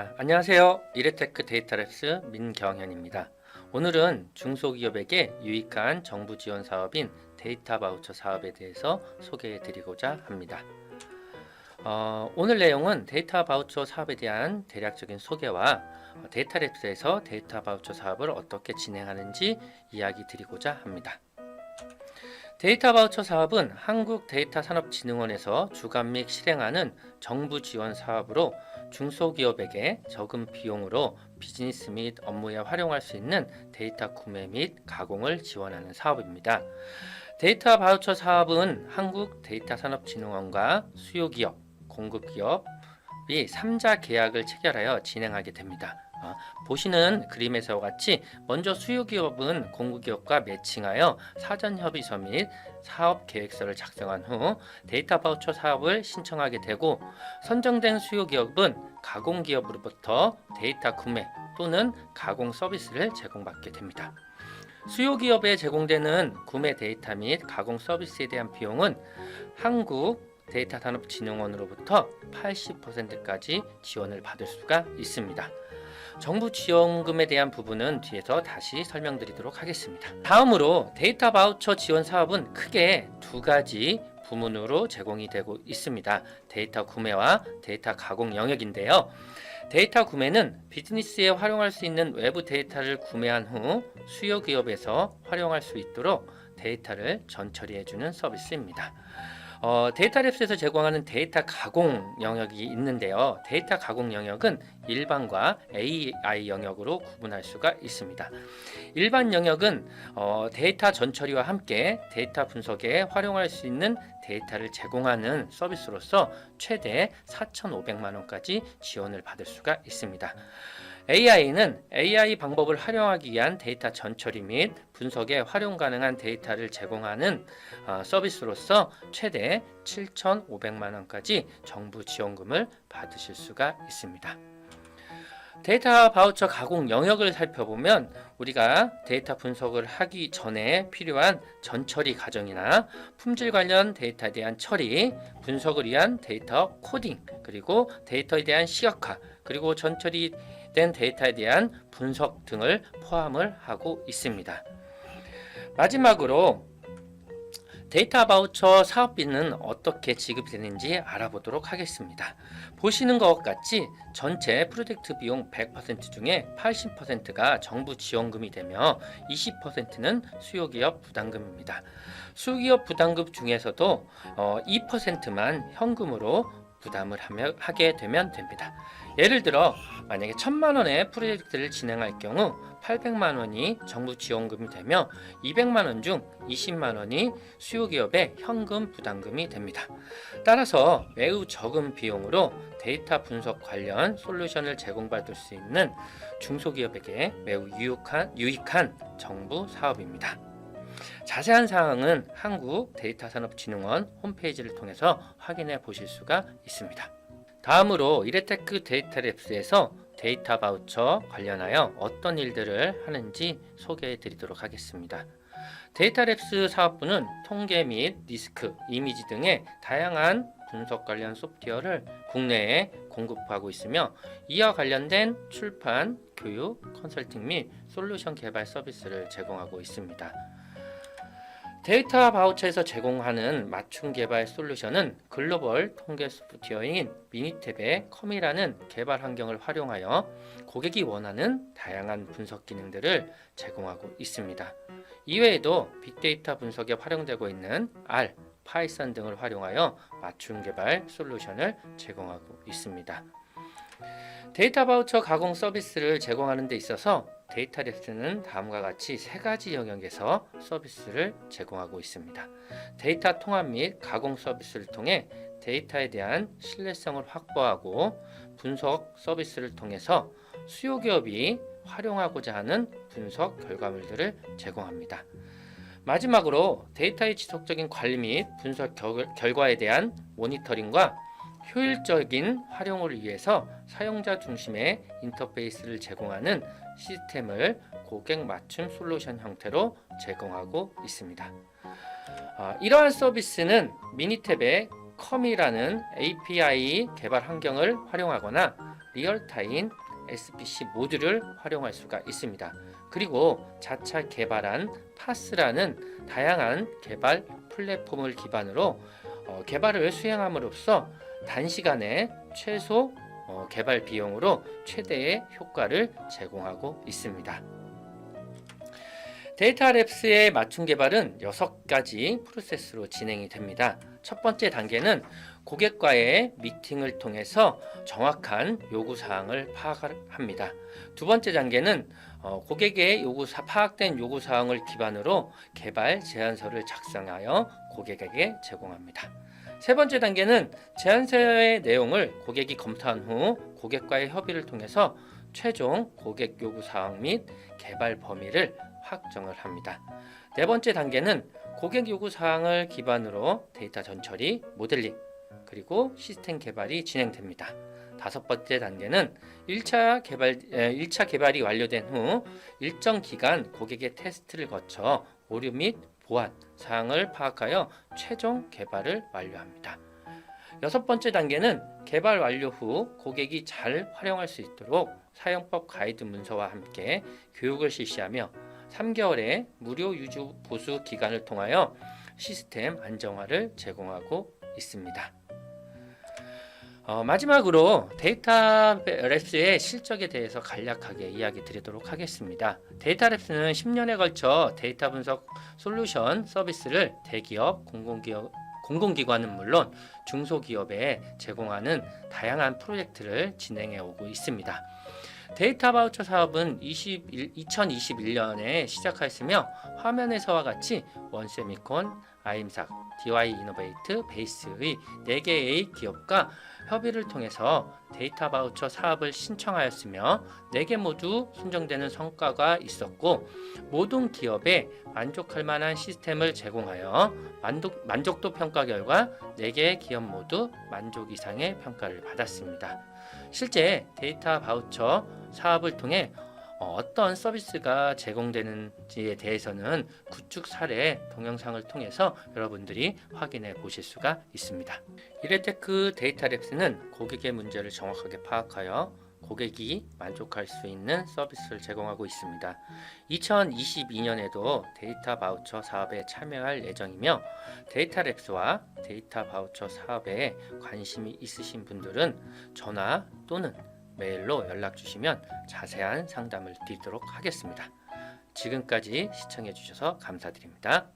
아, 안녕하세요. 이레테크 데이터랩스 민경현입니다. 오늘은 중소기업에게 유익한 정부 지원 사업인 데이터 바우처 사업에 대해서 소개해 드리고자 합니다. 어, 오늘 내용은 데이터 바우처 사업에 대한 대략적인 소개와 어, 데이터랩스에서 데이터 바우처 사업을 어떻게 진행하는지 이야기 드리고자 합니다. 데이터 바우처 사업은 한국 데이터 산업진흥원에서 주관 및 실행하는 정부 지원 사업으로 중소기업에게 적은 비용으로 비즈니스 및 업무에 활용할 수 있는 데이터 구매 및 가공을 지원하는 사업입니다. 데이터 바우처 사업은 한국 데이터 산업진흥원과 수요기업, 공급기업이 3자 계약을 체결하여 진행하게 됩니다. 어, 보시는 그림에서와 같이 먼저 수요기업은 공급기업과 매칭하여 사전 협의서 및 사업 계획서를 작성한 후 데이터 바우처 사업을 신청하게 되고 선정된 수요기업은 가공기업으로부터 데이터 구매 또는 가공 서비스를 제공받게 됩니다. 수요기업에 제공되는 구매 데이터 및 가공 서비스에 대한 비용은 한국 데이터 산업진흥원으로부터 80%까지 지원을 받을 수가 있습니다. 정부 지원금에 대한 부분은 뒤에서 다시 설명드리도록 하겠습니다. 다음으로 데이터 바우처 지원 사업은 크게 두 가지 부문으로 제공이 되고 있습니다. 데이터 구매와 데이터 가공 영역인데요. 데이터 구매는 비즈니스에 활용할 수 있는 외부 데이터를 구매한 후 수요 기업에서 활용할 수 있도록 데이터를 전처리해주는 서비스입니다. 어, 데이터 랩스에서 제공하는 데이터 가공 영역이 있는데요. 데이터 가공 영역은 일반과 AI 영역으로 구분할 수가 있습니다. 일반 영역은 어, 데이터 전처리와 함께 데이터 분석에 활용할 수 있는 데이터를 제공하는 서비스로서 최대 4,500만 원까지 지원을 받을 수가 있습니다. AI는 AI 방법을 활용하기 위한 데이터 전처리 및 분석에 활용 가능한 데이터를 제공하는 어, 서비스로서 최대 7,500만 원까지 정부 지원금을 받으실 수가 있습니다. 데이터 바우처 가공 영역을 살펴보면 우리가 데이터 분석을 하기 전에 필요한 전처리 과정이나 품질 관련 데이터에 대한 처리, 분석을 위한 데이터 코딩, 그리고 데이터에 대한 시각화, 그리고 전처리 된 데이터에 대한 분석 등을 포함을 하고 있습니다. 마지막으로 데이터 바우처 사업비는 어떻게 지급되는지 알아보도록 하겠습니다. 보시는 것 같이 전체 프로젝트 비용 100% 중에 80%가 정부 지원금이 되며 20%는 수요기업 부담금입니다. 수요기업 부담금 중에서도 어, 2%만 현금으로 부담을 하며, 하게 되면 됩니다. 예를 들어 만약에 천만 원의 프로젝트를 진행할 경우 800만 원이 정부 지원금이 되며 200만 원 중 20만 원이 수요 기업의 현금 부담금이 됩니다. 따라서 매우 적은 비용으로 데이터 분석 관련 솔루션을 제공받을 수 있는 중소기업에게 매우 유익한, 유익한 정부 사업입니다. 자세한 사항은 한국 데이터산업진흥원 홈페이지를 통해서 확인해 보실 수가 있습니다. 다음으로 이레테크 데이터랩스에서 데이터 바우처 관련하여 어떤 일들을 하는지 소개해 드리도록 하겠습니다. 데이터랩스 사업부는 통계 및 리스크, 이미지 등의 다양한 분석 관련 소프트웨어를 국내에 공급하고 있으며 이와 관련된 출판, 교육, 컨설팅 및 솔루션 개발 서비스를 제공하고 있습니다. 데이터 바우처에서 제공하는 맞춤 개발 솔루션은 글로벌 통계 소프트웨어인 미니탭의 컴이라는 개발 환경을 활용하여 고객이 원하는 다양한 분석 기능들을 제공하고 있습니다. 이외에도 빅데이터 분석에 활용되고 있는 R, 파이썬 등을 활용하여 맞춤 개발 솔루션을 제공하고 있습니다. 데이터 바우처 가공 서비스를 제공하는 데 있어서 데이터랩스는 다음과 같이 세 가지 영역에서 서비스를 제공하고 있습니다. 데이터 통합 및 가공 서비스를 통해 데이터에 대한 신뢰성을 확보하고 분석 서비스를 통해서 수요 기업이 활용하고자 하는 분석 결과물들을 제공합니다. 마지막으로 데이터의 지속적인 관리 및 분석 결, 결과에 대한 모니터링과 효율적인 활용을 위해서 사용자 중심의 인터페이스를 제공하는 시스템을 고객 맞춤 솔루션 형태로 제공하고 있습니다. 어, 이러한 서비스는 미니탭의 컴이라는 API 개발 환경을 활용하거나 리얼타임 SPC 모듈을 활용할 수가 있습니다. 그리고 자차 개발한 파스라는 다양한 개발 플랫폼을 기반으로 어, 개발을 수행함으로써 단시간에 최소 어, 개발 비용으로 최대의 효과를 제공하고 있습니다. 데이터 랩스의 맞춤 개발은 6가지 프로세스로 진행이 됩니다. 첫 번째 단계는 고객과의 미팅을 통해서 정확한 요구 사항을 파악합니다. 두 번째 단계는 어, 고객의 요구 사, 파악된 요구 사항을 기반으로 개발 제안서를 작성하여 고객에게 제공합니다. 세 번째 단계는 제안서의 내용을 고객이 검토한 후 고객과의 협의를 통해서 최종 고객 요구 사항 및 개발 범위를 확정을 합니다. 네 번째 단계는 고객 요구 사항을 기반으로 데이터 전처리, 모델링, 그리고 시스템 개발이 진행됩니다. 다섯 번째 단계는 1차 개발, 1차 개발이 완료된 후 일정 기간 고객의 테스트를 거쳐 오류 및 보안 사항을 파악하여 최종 개발을 완료합니다. 여섯 번째 단계는 개발 완료 후 고객이 잘 활용할 수 있도록 사용법 가이드 문서와 함께 교육을 실시하며 3개월의 무료 유지 보수 기간을 통하여 시스템 안정화를 제공하고 있습니다. 어, 마지막으로 데이터 랩스의 실적에 대해서 간략하게 이야기 드리도록 하겠습니다. 데이터 랩스는 10년에 걸쳐 데이터 분석 솔루션 서비스를 대기업, 공공기업, 공공기관은 물론 중소기업에 제공하는 다양한 프로젝트를 진행해 오고 있습니다. 데이터 바우처 사업은 21, 2021년에 시작하였으며 화면에서와 같이 원세미콘, 아임삭, DY 이노베이트, 베이스의 4개의 기업과 협의를 통해서 데이터 바우처 사업을 신청하였으며 4개 모두 선정되는 성과가 있었고 모든 기업에 만족할 만한 시스템을 제공하여 만족, 만족도 평가 결과 4개의 기업 모두 만족 이상의 평가를 받았습니다. 실제 데이터 바우처 사업을 통해 어, 어떤 서비스가 제공되는지에 대해서는 구축 사례 동영상을 통해서 여러분들이 확인해 보실 수가 있습니다. 이레테크 데이터 랩스는 고객의 문제를 정확하게 파악하여 고객이 만족할 수 있는 서비스를 제공하고 있습니다. 2022년에도 데이터 바우처 사업에 참여할 예정이며 데이터 랩스와 데이터 바우처 사업에 관심이 있으신 분들은 전화 또는 메일로 연락 주시면 자세한 상담을 드리도록 하겠습니다. 지금까지 시청해 주셔서 감사드립니다.